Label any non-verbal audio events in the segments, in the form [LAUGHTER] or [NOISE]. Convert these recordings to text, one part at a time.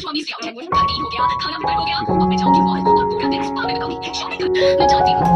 स्वामी से आउट है गलती हो गया खाना प्रिपेयर हो गया अब मैं जाऊंगी मॉल और पूरा दिन स्पा में बिताऊंगी शॉपिंग कर मैं जाती हूँ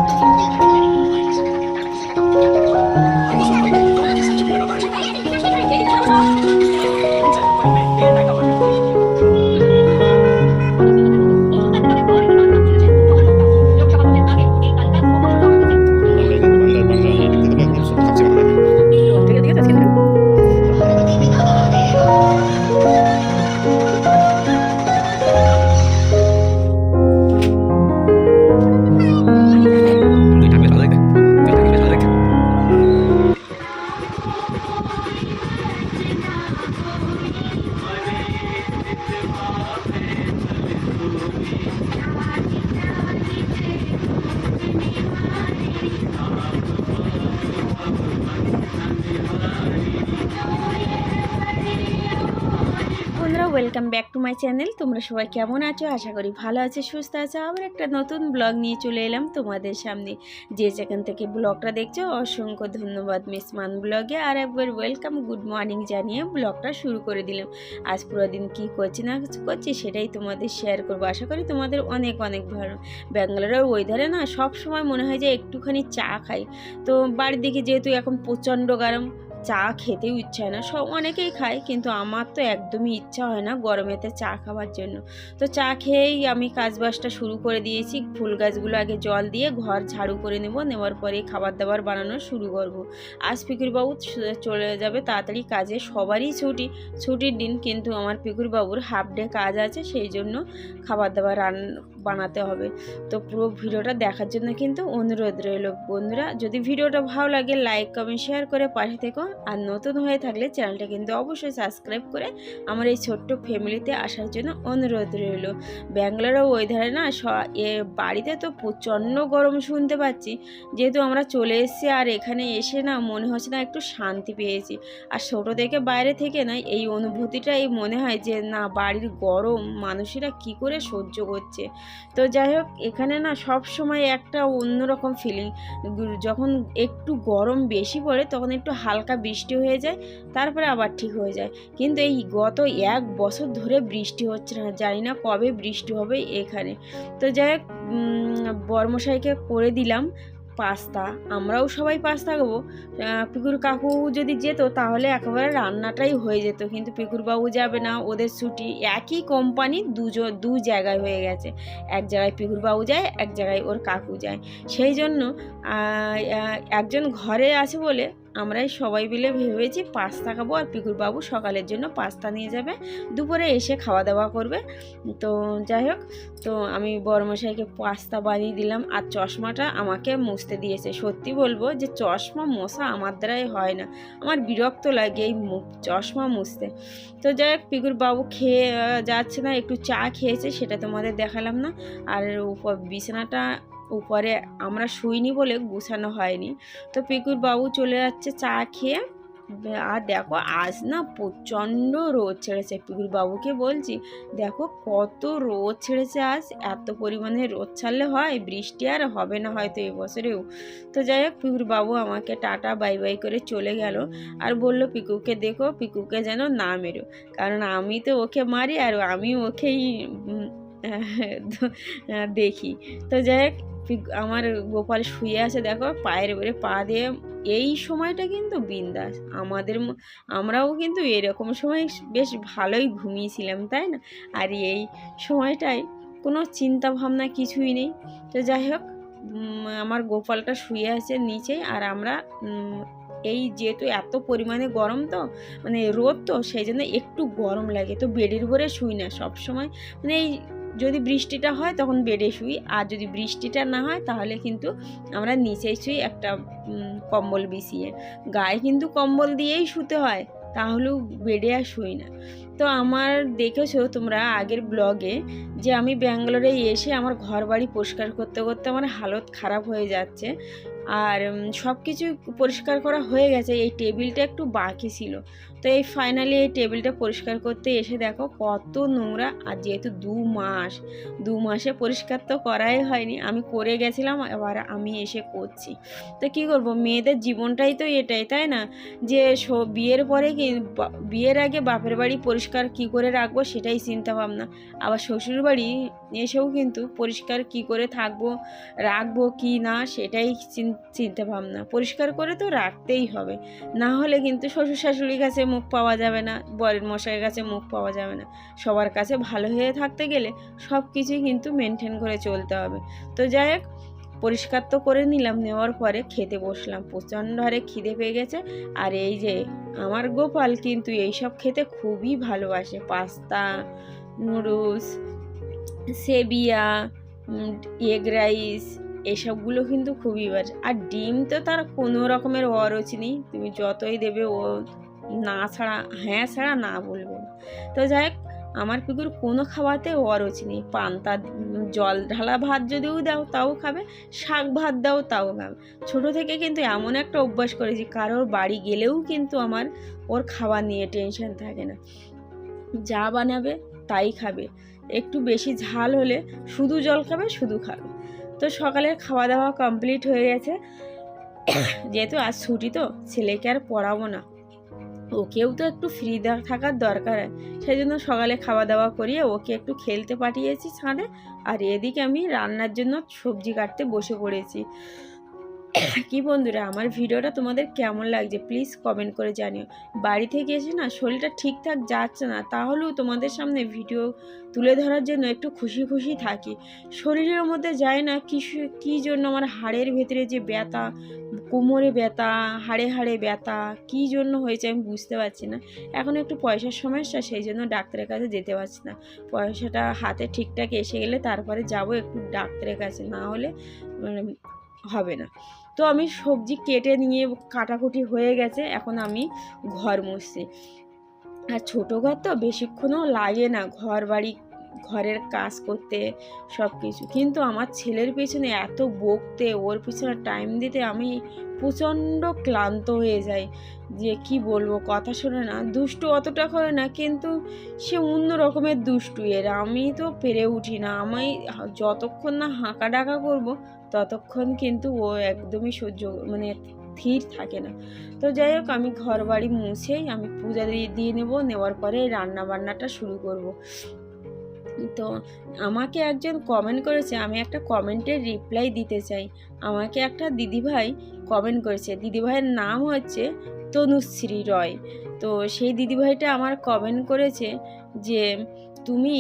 welcome back to my channel তোমরা সবাই কেমন আছো? আশা করি ভালো আছো, সুস্থ আছো। আবার একটা নতুন ব্লগ নিয়ে চলে এলাম তোমাদের সামনে। যে যেখান থেকে ব্লগটা দেখছ, অসংখ্য ধন্যবাদ মিস মান ব্লগে আর একবার ওয়েলকাম গুড মর্নিং জানিয়ে ব্লগটা শুরু করে দিলাম। আজ পুরো দিন কী করছি, না করছি, সেটাই তোমাদের শেয়ার করব। আশা করি তোমাদের অনেক অনেক ভালো। ব্যাঙ্গালোরের ওয়েদারে না সব সময় মনে হয় যে একটুখানি চা খাই। তো বাড়ির দিকে যেহেতু এখন প্রচণ্ড গরম চা খেতেও ইচ্ছা হয় না। সব অনেকেই খায়, কিন্তু আমার তো একদমই ইচ্ছা হয় না গরমেতে চা খাওয়ার জন্য। তো চা খেয়েই আমি কাজবাজটা শুরু করে দিয়েছি। ফুল গাছগুলো আগে জল দিয়ে ঘর ঝাড়ু করে নেব, নেওয়ার পরে খাবার দাবার বানানো শুরু করব। আজ পিকুরবাবু চলে যাবে তাড়াতাড়ি কাজে। সবারই ছুটি, ছুটির দিন, কিন্তু আমার পিকুরবাবুর হাফ ডে কাজ আছে, সেই জন্য খাবার দাবার রান বানাতে হবে। তো পুরো ভিডিওটা দেখার জন্য কিন্তু অনুরোধ রইল। বন্ধুরা, যদি ভিডিওটা ভালো লাগে লাইক কমেন্ট শেয়ার করে পাশে থেকো। আর নতুন হয়ে থাকলে চ্যানেলটা কিন্তু অবশ্যই সাবস্ক্রাইব করে আমার এই ছোট্ট ফ্যামিলিতে আসার জন্য অনুরোধ রইল। ব্যাঙ্গালোর ওয়েদারে না এ বাড়িতে তো প্রচণ্ড গরম শুনতে পাচ্ছি। যেহেতু আমরা চলে এসেছি আর এখানে এসে না মনে হচ্ছে না একটু শান্তি পেয়েছি। আর ছোটো থেকে বাইরে থেকে না এই অনুভূতিটাই মনে হয় যে, না বাড়ির গরম মানুষেরা কি করে সহ্য করছে। তো যাই হোক, এখানে না সব সময় একটা অন্যরকম ফিলিং যখন একটু গরম বেশি পড়ে, তখন একটু হালকা বৃষ্টি হয়ে যায়, তারপরে আবার ঠিক হয়ে যায়। কিন্তু এই গত এক বছর ধরে বৃষ্টি হচ্ছে না, জানি না কবে বৃষ্টি হবে এখানে। তো যাই হোক বর্মশাইকে করে দিলাম। পাস্তা, আমরাও সবাই পাস্তা খাব। পিকুর কাকু যদি যেত তাহলে একেবারে রান্নাটাই হয়ে যেত। কিন্তু পিকুর বাবু যাবে না, ওদের ছুটি। একই কোম্পানি দুজো, দু জায়গায় হয়ে গেছে। এক জায়গায় পিকুর বাবু যায়, এক জায়গায় ওর কাকু যায়। সেই জন্য একজন ঘরে আছে বলে আমরাই সবাই মিলে ভেবেছি পাস্তা খাব আর পিকুর বাবু সকালের জন্য পাস্তা নিয়ে যাবে। দুপুরে এসে খাওয়া দাওয়া করবে। তো যাই হোক, তো আমি বড়মশাইকে পাস্তা বানিয়ে দিলাম আর চশমাটা আমাকে মুছতে দিয়েছে। সত্যি বলব যে চশমা মশা আমার দ্বারাই হয় না। আমার বিরক্ত লাগে এই চশমা মুছতে। তো যাই হোক পিকুর বাবু খেয়ে যাচ্ছে না, একটু চা খেয়েছে, সেটা তোমাদের দেখালাম না। আর বিছানাটা উপরে আমরা শুইনি বলে গুছানো হয়নি। তো পিকুর বাবু চলে যাচ্ছে চা খেয়ে। আর দেখো আজ না প্রচণ্ড রোদ ছেড়েছে। পিকুর বাবুকে বলছি, দেখো কত রোদ ছেড়েছে আজ। এত পরিমাণে রোদ ছাড়লে হয়, বৃষ্টি আর হবে না হয়তো এবছরেও। তো যাই হোক পিকুর বাবু আমাকে টাটা, বাই বাই করে চলে গেল। আর বলল, পিকুকে দেখো, পিকুকে যেন না মেরো। কারণ আমি তো ওকে মারি, আর আমি ওকেই [LAUGHS] দেখি। তো যাই হোক আমার গোপাল শুয়ে আছে দেখো, পায়ের উপরে পা দিয়ে। এই সময়টা কিন্তু বিন্দাস। আমাদের আমরাও কিন্তু এরকম সময় বেশ ভালোই ঘুমিয়েছিলাম, তাই না? আর এই সময়টায় কোনো চিন্তা ভাবনা কিছুই নেই। তো যাই হোক আমার গোপালটা শুয়ে আছে নিচে আর আমরা এই যেহেতু এত পরিমাণে গরম তো মানে রোদ তো, সেই জন্য একটু গরম লাগে। তো বেডের উপরে শুই না সব সময় মানে এই যদি বৃষ্টিটা হয় তখন বেডে শুই, আর যদি বৃষ্টিটা না হয় তাহলে কিন্তু আমরা নিচেই শুই একটা কম্বল বিছিয়ে, গায়ে কিন্তু কম্বল দিয়েই শুতে হয়, তাহলেও বেডে আর শুই না। তো আমার দেখেছ তোমরা আগের ব্লগে যে আমি ব্যাঙ্গালোরে এসে আমার ঘর বাড়ি পরিষ্কার করতে করতে আমার হালত খারাপ হয়ে যাচ্ছে, আর সব কিছু পরিষ্কার করা হয়ে গেছে, এই টেবিলটা একটু বাকি ছিল। তো এই ফাইনালি এই টেবিলটা পরিষ্কার করতে এসে দেখো কত নোংরা আর যেহেতু দু মাস, দু মাসে পরিষ্কার তো করাই হয়নি। আমি করে গেছিলাম, এবার আমি এসে করছি। তো কী করব, মেয়েদের জীবনটাই তো এটাই, তাই না? যে বিয়ের পরে কি বিয়ের আগে বাপের বাড়ি পরিষ্কার কি করে রাখব সেটাই চিন্তা ভাবনা। আবার শ্বশুর বাড়ি এসেও কিন্তু পরিষ্কার কি করে থাকব, রাখব কি না সেটাই চিন- চিন্তা ভাবনা। পরিষ্কার করে তো রাখতেই হবে। না হলে কিন্তু শ্বশুর শাশুড়ির কাছে মুখ পাওয়া যাবে না, বরের মশাইয়ের কাছে মুখ পাওয়া যাবে না। সবার কাছে ভালো হয়ে থাকতে গেলে সব কিছুই কিন্তু মেনটেন করে চলতে হবে। তো যাই হোক, পরিষ্কার তো করে নিলাম, নেওয়ার পরে খেতে বসলাম। প্রচণ্ড হারে খিদে পেয়ে গেছে। আর এই যে আমার গোপাল কিন্তু এইসব খেতে খুবই ভালোবাসে। পাস্তা, নুডলস, সেবিয়া এগ রাইস, এসবগুলো কিন্তু খুবই বাজে আর ডিম তো তার কোনো রকমের অরচ নেই। তুমি যতই দেবে ও না ছাড়া হ্যাঁ ছাড়া না বলবে না। তো যাই হোক, আমার পিকুর কোনো খাওয়াতে অরচ নেই। পান্তা, জল ঢালা ভাত যদিও দাও, তাও খাবে। শাক ভাত দাও, তাও খাবে। ছোটো থেকে কিন্তু এমন একটা অভ্যাস করেছি, কারোর বাড়ি গেলেও কিন্তু আমার ওর খাবার নিয়ে টেনশন থাকে না। যা বানাবে তাই খাবে। একটু বেশি ঝাল হলে শুধু জল খাবে, শুধু খাবে। তো সকালের খাওয়া দাওয়া কমপ্লিট হয়ে গেছে। যেহেতু আজ ছুটি তো, ছেলেকে আর পড়াবো না। ওকেও তো একটু ফ্রি থাকার দরকার। সেই জন্য সকালে খাওয়া দাওয়া করিয়ে ওকে একটু খেলতে পাঠিয়েছি ছাদে। আর এদিকে আমি রান্নার জন্য সবজি কাটতে বসে পড়েছি। কি বন্ধুরা, আমার ভিডিওটা তোমাদের কেমন লাগছে? প্লিজ কমেন্ট করে জানিও। বাড়ি থেকে এসে না শরীরটা ঠিকঠাক যাচ্ছে না, তাহলেও তোমাদের সামনে ভিডিও তুলে ধরার জন্য একটু খুশি খুশি থাকি। শরীরের মধ্যে যায় না কি কী জন্য আমার হাড়ের ভেতরে যে ব্যথা, কোমরে ব্যথা, হাড়ে হাড়ে ব্যথা, কী জন্য হয়েছে আমি বুঝতে পারছি না। এখন একটু পয়সার সমস্যা, সেই জন্য ডাক্তারের কাছে যেতে পারছি না। পয়সাটা হাতে ঠিকঠাক এসে গেলে তারপরে যাব একটু ডাক্তারের কাছে, না হলে হবে না। তো আমি সবজি কেটে নিয়ে কাটাকুটি হয়ে গেছে, এখন আমি ঘর মুছছি। আর ছোটো ঘর তো বেশিক্ষণও লাগে না ঘর বাড়ি ঘরের কাজ করতে সব কিছু কিন্তু আমার ছেলের পেছনে এত বকতে, ওর পিছনে টাইম দিতে আমি প্রচণ্ড ক্লান্ত হয়ে যাই। যে কি বলব, কথা শোনে না। দুষ্টু অতটা করে না, কিন্তু সে অন্য রকমের দুষ্টু এর। আমি তো পেরে উঠি না। আমি যতক্ষণ না হাঁকা ডাকা করব, ততক্ষণ কিন্তু ও একদমই সহ্য মানে স্থির থাকে না। তো যাই হোক, আমি ঘর বাড়ি মুছেই আমি পূজা দিয়ে দিয়ে নেব। নেওয়ার পরে রান্না বান্নাটা শুরু করব। তো আমাকে একজন কমেন্ট করেছে, আমি একটা কমেন্টের রিপ্লাই দিতে চাই। আমাকে একটা দিদিভাই কমেন্ট করেছে, দিদিভাইয়ের নাম হচ্ছে তনুশ্রী রয়। তো সেই দিদিভাইটা আমার কমেন্ট করেছে যে, তুমি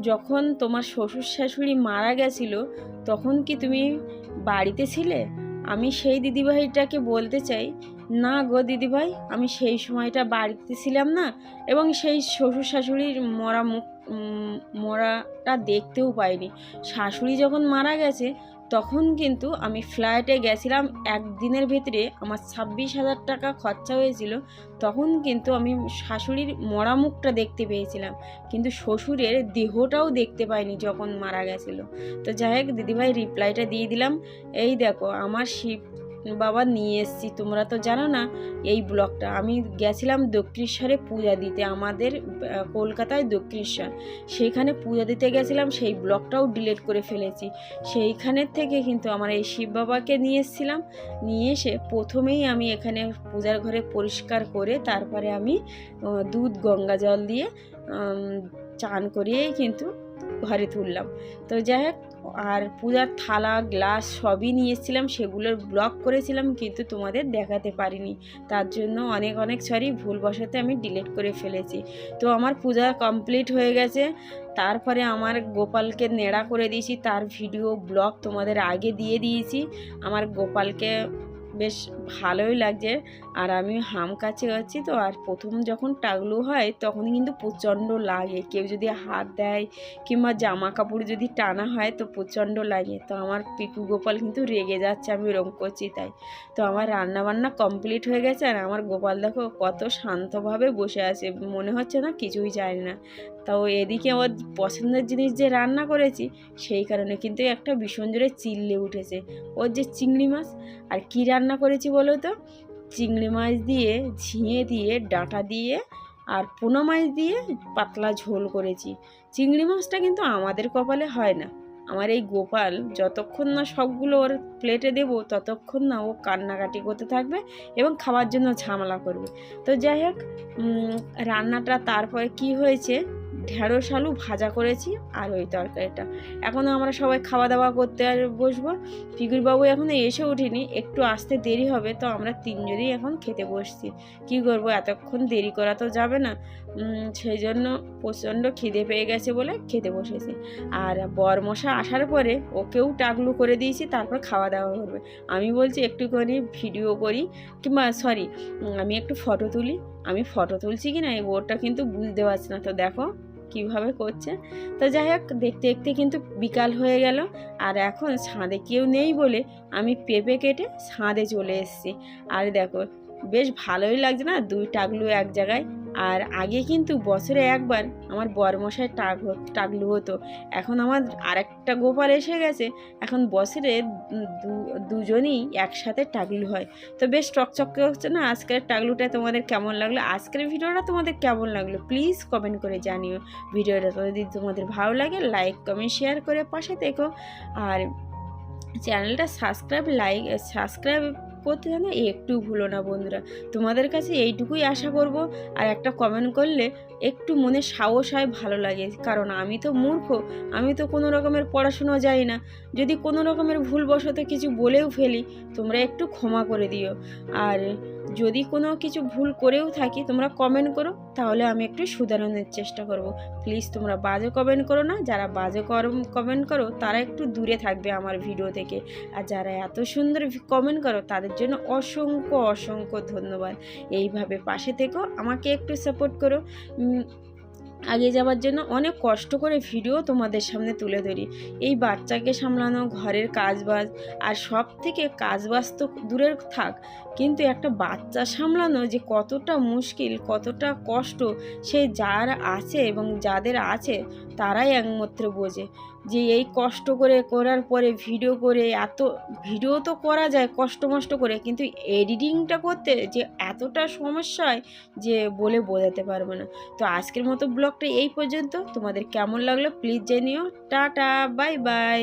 যখন তোমার শ্বশুর শাশুড়ি মারা গেছিল, তখন কি তুমি বাড়িতে ছিলে? আমি সেই দিদিভাইটাকে বলতে চাই, না গো দিদিভাই, আমি সেই সময়টা বাড়িতে ছিলাম না এবং সেই শ্বশুর শাশুড়ির মরা মুখ মরাটা দেখতেও পাইনি। শাশুড়ি যখন মারা গেছে, তখন কিন্তু আমি ফ্লাইটে গেছিলাম। একদিনের ভেতরে আমার ছাব্বিশ হাজার টাকা খরচা হয়েছিল, তখন কিন্তু আমি শাশুড়ির মরা মুখটা দেখতে পেয়েছিলাম। কিন্তু শ্বশুরের দেহটাও দেখতে পাইনি যখন মারা গেছিল। তো যাই হোক, দিদিভাই রিপ্লাইটা দিয়ে দিলাম। এই দেখো, আমার শিব বাবা নিয়ে এসছি। তোমরা তো জানো না এই ব্লগটা। আমি গেছিলাম দক্ষিণেশ্বরে পূজা দিতে, আমাদের কলকাতায় দক্ষিণেশ্বর। সেইখানে পূজা দিতে গেছিলাম, সেই ব্লগটাও ডিলিট করে ফেলেছি। সেইখানের থেকে কিন্তু আমার এই শিব বাবাকে নিয়ে এসেছিলাম। নিয়ে এসে প্রথমেই আমি এখানে পূজার ঘরে পরিষ্কার করে তারপরে আমি দুধ, গঙ্গা জল দিয়ে চান করিয়েই কিন্তু ঘরে তুললাম। তো যাই হোক আর পূজার থালা, গ্লাস সবই নিয়ে এসেছিলাম সেগুলোর ব্লক করেছিলাম, কিন্তু তোমাদের দেখাতে পারিনি। তার জন্য অনেক অনেক সরি ভুলবশতে আমি ডিলিট করে ফেলেছি। তো আমার পূজা কমপ্লিট হয়ে গেছে। তারপরে আমার গোপালকে নেড়া করে দিয়েছি, তার ভিডিও ব্লগ তোমাদের আগে দিয়ে দিয়েছি। আমার গোপালকে বেশ ভালোই লাগছে। আর আমি হাম কাছে আছি তো, আর প্রথম যখন টাগলু হয় তখন কিন্তু প্রচণ্ড লাগে। কেউ যদি হাত দেয় কিংবা জামা কাপড় যদি টানা হয়, তো প্রচণ্ড লাগে। তো আমার পিকু গোপাল কিন্তু রেগে যাচ্ছে, আমি ওরম করছি তাই। তো আমার রান্না বান্না কমপ্লিট হয়ে গেছে, আর আমার গোপাল দেখো কত শান্তভাবে বসে আছে, মনে হচ্ছে না কিছুই জানি না। তাও এদিকে আমার পছন্দের জিনিস যে রান্না করেছি, সেই কারণে কিন্তু একটা ভীষণ জোরে চিল্লে উঠেছে। ওর যে চিংড়ি মাছ, আর কি রান্না করেছি বলো তো? চিংড়ি মাছ দিয়ে, ঝিঙে দিয়ে, ডাঁটা দিয়ে আর পোনা মাছ দিয়ে পাতলা ঝোল করেছি। চিংড়ি মাছটা কিন্তু আমাদের কপালে হয় না। আমার এই গোপাল যতক্ষণ না সবগুলো ওর প্লেটে দেবো, ততক্ষণ না ও কান্নাকাটি করতে থাকবে এবং খাওয়ার জন্য ঝামেলা করবে। তো যাই হোক রান্নাটা তারপরে কি হয়েছে? ঢেঁড়স আলু ভাজা করেছি আর ওই তরকারিটা। এখন আমরা সবাই খাওয়া দাওয়া করতে আর বসবো। ফিগুরবাবু এখনও এসে ওঠেনি, একটু আসতে দেরি হবে, তো আমরা তিনজনই এখন খেতে বসছি। কি করব, এতক্ষণ দেরি করা তো যাবে না। সেই জন্য প্রচণ্ড খিদে পেয়ে গেছে বলে খেতে বসেছি। আর বরমশা আসার পরে ওকেও টাকলু করে দিয়েছি, তারপর খাওয়া দাওয়া করবে। আমি বলছি, একটুখানি ভিডিও করি, কিংবা সরি আমি একটু ফটো তুলি। আমি ফটো তুলছি কি না, এই বোর্ডটা কিন্তু বুঝতে পারছি না। তো দেখো কীভাবে করছে? তো যাই হোক, দেখতে দেখতে কিন্তু বিকাল হয়ে গেল। আর এখন ছাদে কেউ নেই বলে আমি পেঁপে কেটে ছাদে চলে এসেছি। আর দেখো, বেশ ভালোই লাগছে না? দুই টাকলু এক জায়গায় আর আগে কিন্তু বছরে একবার আমার বরমশায় টাক টাকলু হতো। এখন আমার আরেকটা গোপাল এসে গেছে। এখন বছরে দুজনই একসাথে টাকলু হয়। তো বেশ চকচকে হচ্ছে না আজকের টাকলুটা তোমাদের কেমন লাগল? আজকের ভিডিওটা তোমাদের কেমন লাগল? প্লিজ কমেন্ট করে জানিও। ভিডিওটা যদি তোমাদের ভালো লাগে লাইক কমেন্ট শেয়ার করে পাশে থেকো। আর চ্যানেলটা সাবস্ক্রাইব লাইক সাবস্ক্রাইব করতে জানো, একটু ভুলো না বন্ধুরা। তোমাদের কাছে এইটুকুই আশা করব, আর একটা কমেন্ট করলে একটু মনে সাহস হয়, ভালো লাগে। কারণ আমি তো মূর্খ, আমি তো কোনো রকমের পড়াশুনো জানি না। যদি কোনো রকমের ভুলবশত কিছু বলেও ফেলি, তোমরা একটু ক্ষমা করে দিও। আর যদি কোনো কিছু ভুল করেও থাকি, তোমরা কমেন্ট করো, তাহলে আমি একটু সুধারণের চেষ্টা করব। প্লিজ তোমরা বাজে কমেন্ট করো না, যারা বাজে কমেন্ট করো, তারা একটু দূরে থাকবে আমার ভিডিও থেকে। আর যারা এত সুন্দর কমেন্ট করো, তাদের জন্য অসংখ্য অসংখ্য ধন্যবাদ। এইভাবে পাশে থেকো, আমাকে একটু সাপোর্ট করো। আগে যাওয়ার জন্য অনেক কষ্ট করে ভিডিও তোমাদের সামনে তুলে ধরি। এই বাচ্চাকে সামলানো, ঘরের কাজবাজ, আর সব থেকে কাজবাজ তো দূরের থাক, কিন্তু একটা বাচ্চা সামলানো যে কতটা মুশকিল, কতটা কষ্ট, সে যার আছে এবং যাদের আছে, তারাই একমাত্র বোঝে। যে এই কষ্ট করে করার পরে ভিডিও করে এত ভিডিও তো করা যায় কষ্ট মষ্ট করে, কিন্তু এডিটিংটা করতে যে এতটা সমস্যা হয় যে বলে বোঝাতে পারব না। তো আজকের মতো ব্লগটা এই পর্যন্ত। তোমাদের কেমন লাগল? প্লিজ জানিও। Tata bye bye